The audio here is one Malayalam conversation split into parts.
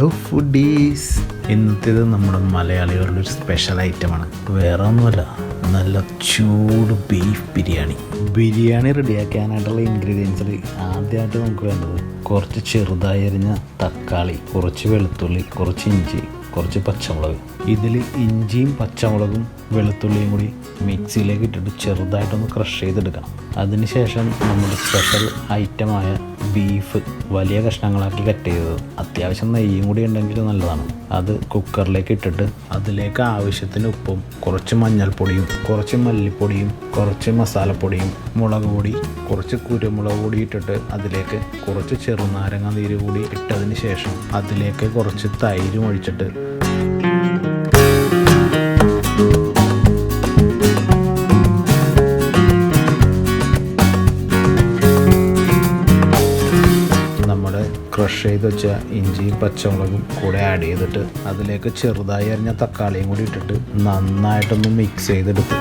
ഹലോ ഫുഡീസ് ഇന്നത്തേത് നമ്മുടെ മലയാളികളുടെ ഒരു സ്പെഷ്യൽ ഐറ്റമാണ് വേറെ ഒന്നുമല്ല നല്ല ചൂട് ബീഫ് ബിരിയാണി. ബിരിയാണി റെഡിയാക്കാനായിട്ടുള്ള ഇൻഗ്രീഡിയൻസിൽ ആദ്യമായിട്ട് നമുക്ക് വേണ്ടത് കുറച്ച് ചെറുതായി അരിഞ്ഞ തക്കാളി കുറച്ച് വെളുത്തുള്ളി കുറച്ച് ഇഞ്ചി കുറച്ച് പച്ചമുളക്. ഇതിൽ ഇഞ്ചിയും പച്ചമുളകും വെളുത്തുള്ളിയും കൂടി മിക്സിയിലേക്ക് ഇട്ടിട്ട് ചെറുതായിട്ടൊന്ന് ക്രഷ് ചെയ്തെടുക്കണം. അതിനുശേഷം നമ്മുടെ സ്പെഷ്യൽ ഐറ്റമായ ബീഫ് വലിയ കഷ്ണങ്ങളാക്കി കട്ട് ചെയ്തത്. അത്യാവശ്യം നെയ്യും കൂടി ഉണ്ടെങ്കിൽ നല്ലതാണ്. അത് കുക്കറിലേക്ക് ഇട്ടിട്ട് അതിലേക്ക് ആവശ്യത്തിന് ഉപ്പും കുറച്ച് മഞ്ഞൾപ്പൊടിയും കുറച്ച് മല്ലിപ്പൊടിയും കുറച്ച് മസാലപ്പൊടിയും മുളക് പൊടി കുറച്ച് കുരുമുളക് പൊടി ഇട്ടിട്ട് അതിലേക്ക് കുറച്ച് ചെറുനാരങ്ങ നീര് കൂടി ഇട്ടതിന് ശേഷം അതിലേക്ക് കുറച്ച് തൈരും ഒഴിച്ചിട്ട് ക്രഷ് ചെയ്ത് വെച്ച ഇഞ്ചിയും പച്ചമുളകും കൂടെ ആഡ് ചെയ്തിട്ട് അതിലേക്ക് ചെറുതായി അരിഞ്ഞ തക്കാളിയും കൂടി ഇട്ടിട്ട് നന്നായിട്ടൊന്ന് മിക്സ് ചെയ്തെടുക്കും.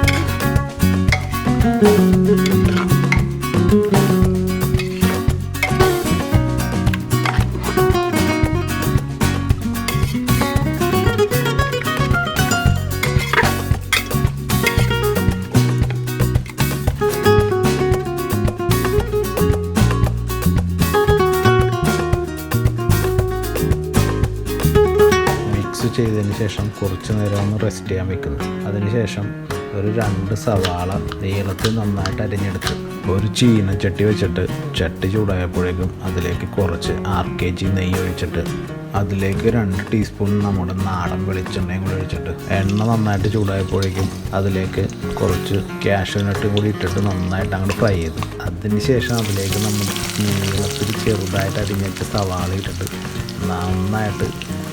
ചെയ്തതിന് ശേഷം കുറച്ച് നേരം ഒന്ന് റെസ്റ്റ് ചെയ്യാൻ വെക്കുന്നു. അതിനുശേഷം ഒരു രണ്ട് സവാള നീളത്തിൽ നന്നായിട്ട് അരിഞ്ഞെടുത്ത് ഒരു ചീന ചട്ടി വെച്ചിട്ട് ചട്ടി ചൂടായപ്പോഴേക്കും അതിലേക്ക് കുറച്ച് ആർ കെ ജി നെയ്യ് ഒഴിച്ചിട്ട് അതിലേക്ക് രണ്ട് ടീസ്പൂൺ നമ്മുടെ നാടൻ വെളിച്ചെണ്ണയും കൂടി ഒഴിച്ചിട്ട് എണ്ണ നന്നായിട്ട് ചൂടായപ്പോഴേക്കും അതിലേക്ക് കുറച്ച് കാഷ്യൂനട്ടും കൂടി ഇട്ടിട്ട് നന്നായിട്ട് അങ്ങോട്ട് ഫ്രൈ ചെയ്തു. അതിന് ശേഷം അതിലേക്ക് നമ്മൾ നീളത്തിൽ ചെറുതായിട്ട് അരിഞ്ഞിട്ട് സവാള ഇട്ടിട്ട് നന്നായിട്ട്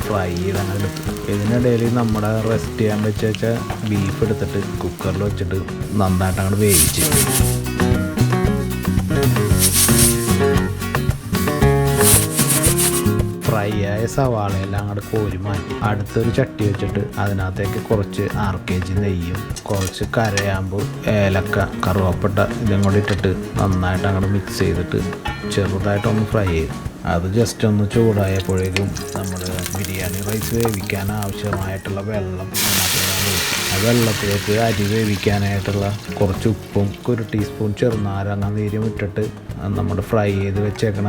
ഫ്രൈ ചെയ്ത് അങ്ങനെ ഇതിനിടയിൽ നമ്മുടെ റെസ്റ്റ് ചെയ്യാൻ വെച്ച് വെച്ചാൽ ബീഫ് എടുത്തിട്ട് കുക്കറിൽ വെച്ചിട്ട് നന്നായിട്ട് അങ്ങോട്ട് വേവിച്ച്. ഫ്രൈ ആയ സവാളയെല്ലാം അങ്ങോട്ട് കോരി മാറ്റി. അടുത്തൊരു ചട്ടി വെച്ചിട്ട് അതിനകത്തേക്ക് കുറച്ച് ആർ കെ ജി നെയ്യും കുറച്ച് കരയാമ്പ് ഏലക്ക കറുവപ്പട്ട ഇതും കൂടി ഇട്ടിട്ട് നന്നായിട്ട് അങ്ങോട്ട് മിക്സ് ചെയ്തിട്ട് ചെറുതായിട്ടൊന്ന് ഫ്രൈ ചെയ്തു അത് ജസ്റ്റ് ഒന്ന് ചൂടായപ്പോഴേക്കും നമ്മൾ ബിരിയാണി റൈസ് വേവിക്കാൻ ആവശ്യമായിട്ടുള്ള വെള്ളം അതിനകത്ത് ഒഴിച്ചു. ആ വെള്ളത്തിലേക്ക് അരി വേവിക്കാനായിട്ടുള്ള കുറച്ച് ഉപ്പും ഒരു ടീസ്പൂൺ ചെറുനാരങ്ങ നീരും ഇട്ടിട്ട് നമ്മൾ ഫ്രൈ ചെയ്ത് വെച്ചേക്കണ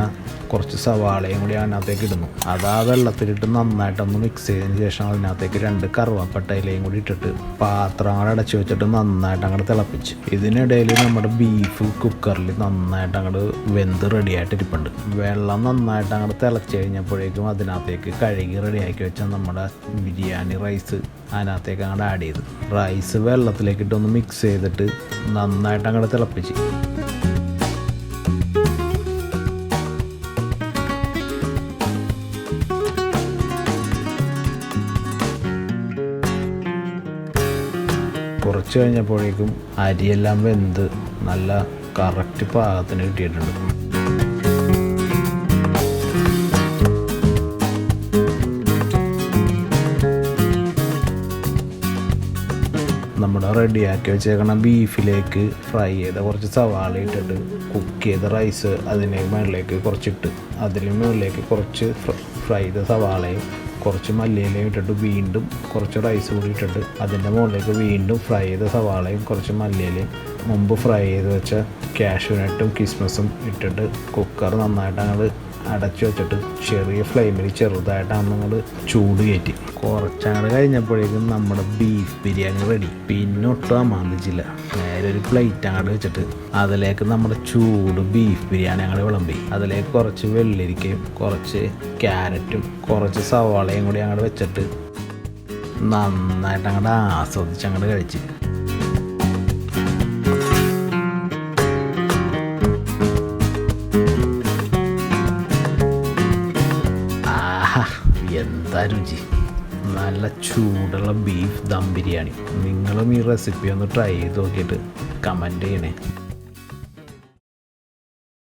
കുറച്ച് സവാളയും കൂടി അതിനകത്തേക്ക് ഇടുന്നു. അത് ആ വെള്ളത്തിലിട്ട് നന്നായിട്ടൊന്ന് മിക്സ് ചെയ്തതിന് ശേഷം അതിനകത്തേക്ക് രണ്ട് കറുവപ്പട്ടയിലയും കൂടി ഇട്ടിട്ട് പാത്രം അങ്ങോട്ട് അടച്ചു വെച്ചിട്ട് നന്നായിട്ട് അങ്ങോട്ട് തിളപ്പിച്ച്. ഇതിനിടയിൽ നമ്മുടെ ബീഫ് കുക്കറിൽ നന്നായിട്ട് അങ്ങോട്ട് വെന്ത് റെഡിയായിട്ട് ഇരിപ്പുണ്ട്. വെള്ളം നന്നായിട്ട് അങ്ങോട്ട് തിളച്ച് കഴിഞ്ഞപ്പോഴേക്കും അതിനകത്തേക്ക് കഴുകി റെഡിയാക്കി വെച്ച നമ്മുടെ ബിരിയാണി റൈസ് അതിനകത്തേക്ക് അങ്ങോട്ട് ആഡ് ചെയ്തു. റൈസ് വെള്ളത്തിലേക്ക് ഇട്ടൊന്ന് മിക്സ് ചെയ്തിട്ട് നന്നായിട്ട് അങ്ങോട്ട് തിളപ്പിച്ച്. കുറച്ച് കഴിഞ്ഞപ്പോഴേക്കും അരിയെല്ലാം വെന്ത് നല്ല കറക്റ്റ് പാകത്തിന് കിട്ടിയിട്ടുണ്ട്. നമ്മുടെ റെഡിയാക്കി വെച്ചേക്കണ ബീഫിലേക്ക് ഫ്രൈ ചെയ്ത കുറച്ച് സവാള ഇട്ടിട്ട് കുക്ക് ചെയ്ത റൈസ് അതിന് മുകളിലേക്ക് കുറച്ചിട്ട് അതിന് മുകളിലേക്ക് കുറച്ച് ഫ്രൈ ചെയ്ത സവാളയും കുറച്ച് മല്ലിയിലയും ഇട്ടിട്ട് വീണ്ടും കുറച്ച് റൈസ് കൂടി ഇട്ടിട്ട് അതിന്റെ മുകളിലേക്ക് വീണ്ടും ഫ്രൈ ചെയ്ത സവാളയും കുറച്ച് മല്ലിയിലയും മുമ്പ് ഫ്രൈ ചെയ്ത് വെച്ച കാഷ്യൂനട്ടും കിസ്മസും ഇട്ടിട്ട് കുക്കർ നന്നായിട്ട് അങ്ങോട്ട് അടച്ചു വെച്ചിട്ട് ചെറിയ ഫ്ലെയിമിൽ ചെറുതായിട്ടാണ് നിങ്ങൾ ചൂട് കയറ്റി കുറച്ചങ്ങോട്ട് കഴിഞ്ഞപ്പോഴേക്കും നമ്മുടെ ബീഫ് ബിരിയാണി റെഡി പിന്നെ ഒട്ടും അമാന്തിച്ചില്ല. നേരെ ഒരു പ്ലേറ്റ് അങ്ങോട്ട് വെച്ചിട്ട് അതിലേക്ക് നമ്മുടെ ചൂട് ബീഫ് ബിരിയാണി അങ്ങോട്ട് വിളമ്പി. അതിലേക്ക് കുറച്ച് വെള്ളരിക്കയും കുറച്ച് ക്യാരറ്റും കുറച്ച് സവാളയും കൂടി അങ്ങോട്ട് വെച്ചിട്ട് നന്നായിട്ട് അങ്ങോട്ട് ആസ്വദിച്ച് അങ്ങോട്ട് കഴിച്ച്. എന്താ രുചി? നല്ല ചൂടുള്ള ബീഫ് ദം ബിരിയാണി. നിങ്ങളും ഈ റെസിപ്പി ഒന്ന് ട്രൈ ചെയ്ത് നോക്കിയിട്ട് കമന്റ് ചെയ്യണേ.